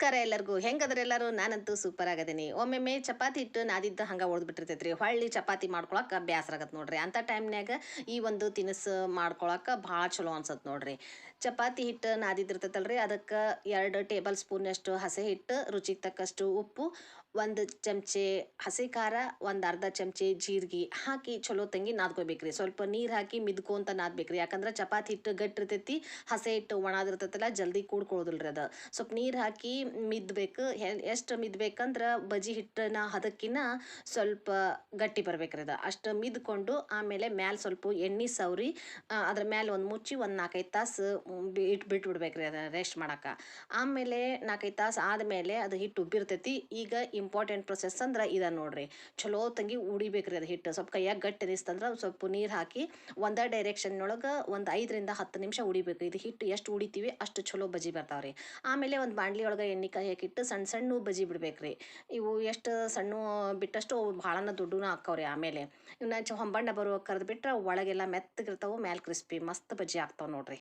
ನಮಸ್ಕಾರ ಎಲ್ಲರಿಗೂ. ಹೆಂಗದ್ರೆ ಎಲ್ಲರೂ? ನಾನಂತೂ ಸೂಪರ್ ಆಗದೀನಿ. ಒಮ್ಮೆಮ್ಮೆ ಚಪಾತಿ ಹಿಟ್ಟು ನಾದಿದ್ದು ಹಂಗೆ ಬಿಟ್ಟಿರ್ತೈತ್ರಿ ಹೊಳ್ಳಿ ಚಪಾತಿ ಮಾಡ್ಕೊಳಕ್ಕೆ ಆಗತ್ತೆ ನೋಡ್ರಿ. ಅಂಥ ಟೈಮ್ನ್ಯಾಗ ಈ ಒಂದು ತಿನಿಸು ಮಾಡ್ಕೊಳಕ್ಕೆ ಭಾಳ ಚಲೋ ಅನ್ಸತ್ತೆ ನೋಡ್ರಿ. ಚಪಾತಿ ಹಿಟ್ಟು ನಾದಿದ್ದಿರ್ತೈತಲ್ರಿ. ಅದಕ್ಕೆ ಎರಡು ಟೇಬಲ್ ಸ್ಪೂನಷ್ಟು ಹಸಿ ಹಿಟ್ಟು, ರುಚಿಗೆ ತಕ್ಕಷ್ಟು ಉಪ್ಪು, ಒಂದು ಚಮಚೆ ಹಸಿ ಖಾರ, ಒಂದು ಅರ್ಧ ಚಮಚೆ ಜೀರಿಗೆ ಹಾಕಿ ಚಲೋ ತಂಗಿ ನಾದ್ಕೋಬೇಕ್ರಿ. ಸ್ವಲ್ಪ ನೀರು ಹಾಕಿ ಮಿದ್ಕೊಂತ ನಾದ್ಬೇಕ್ರಿ. ಯಾಕಂದ್ರೆ ಚಪಾತಿ ಹಿಟ್ಟು ಗಟ್ಟಿರ್ತೈತಿ ಹಸಿ ಹಿಟ್ಟು ಒಣಾದಿರ್ತೈತಲ್ಲ, ಜಲ್ದಿ ಕೂಡ್ಕೊಳ್ಳೋದಿಲ್ರಿ ಅದು. ಸ್ವಲ್ಪ ನೀರು ಹಾಕಿ ಮಿದ್ಬೇಕು ಎಷ್ಟು ಮಿದ್ಬೇಕಂದ್ರೆ ಬಜಿ ಹಿಟ್ಟನ್ನ ಹದಕ್ಕಿನ್ನ ಸ್ವಲ್ಪ ಗಟ್ಟಿ ಬರ್ಬೇಕ್ರಿ ಅದು. ಅಷ್ಟು ಮಿದ್ಕೊಂಡು ಆಮೇಲೆ ಮ್ಯಾಲೆ ಸ್ವಲ್ಪ ಎಣ್ಣೆ ಸವರಿ ಅದ್ರ ಮ್ಯಾಲೆ ಒಂದು ಮುಚ್ಚಿ ಒಂದು ನಾಲ್ಕೈದು ತಾಸು ಇಟ್ಟು ಬಿಟ್ಟು ಬಿಡ್ಬೇಕ್ರಿ ಅದು ರೆಸ್ಟ್ ಮಾಡಕ್ಕೆ ಆಮೇಲೆ ನಾಲ್ಕೈದು ತಾಸು ಆದಮೇಲೆ ಅದು ಹಿಟ್ಟು ಉಬ್ಬಿರ್ತೈತಿ. ಈಗ ಇಂಪಾರ್ಟೆಂಟ್ ಪ್ರೊಸೆಸ್ ಅಂದ್ರೆ ಇದ ನೋಡ್ರಿ. ಚಲೋ ತಂಗಿ ಉಡಿಬೇಕ್ರಿ ಅದು ಹಿಟ್ಟು ಸ್ವಲ್ಪ ಕೈಯಾಗ ಗಟ್ಟಿ ಅನಿಸ್ತಂದ್ರೆ ಸ್ವಲ್ಪ ನೀರು ಹಾಕಿ ಒಂದೇ ಡೈರೆಕ್ಷನ್ನೊಳಗೆ ಒಂದು ಐದರಿಂದ ಹತ್ತು ನಿಮಿಷ ಉಡಿಬೇಕು ಇದು ಹಿಟ್ಟು ಎಷ್ಟು ಉಡಿತೀವಿ ಅಷ್ಟು ಚಲೋ ಬಜಿ ಬರ್ತಾವ್ರಿ. ಆಮೇಲೆ ಒಂದು ಬಾಂಡ್ಲಿ ಒಳಗೆ ಎಣ್ಣೆ ಕಾಯಿ ಹಾಕಿಟ್ಟು ಸಣ್ಣ ಸಣ್ಣ ಬಜಿ ಬಿಡ್ಬೇಕ್ರಿ. ಇವು ಎಷ್ಟು ಸಣ್ಣ ಬಿಟ್ಟಷ್ಟು ಅವು ಭಾಳನ ದುಡ್ಡುನ ಹಾಕವ್ರಿ ಆಮೇಲೆ. ಇವನ್ನ ಚ ಹೊಂಬಣ್ಣ ಬರುವ ಕರೆದು ಬಿಟ್ರೆ ಒಳಗೆಲ್ಲ ಮೆತ್ತಗಿರ್ತಾವೆ, ಮ್ಯಾಲೆ ಕ್ರಿಸ್ಪಿ ಮಸ್ತ್ ಬಜ್ಜಿ ಆಗ್ತಾವೆ ನೋಡ್ರಿ.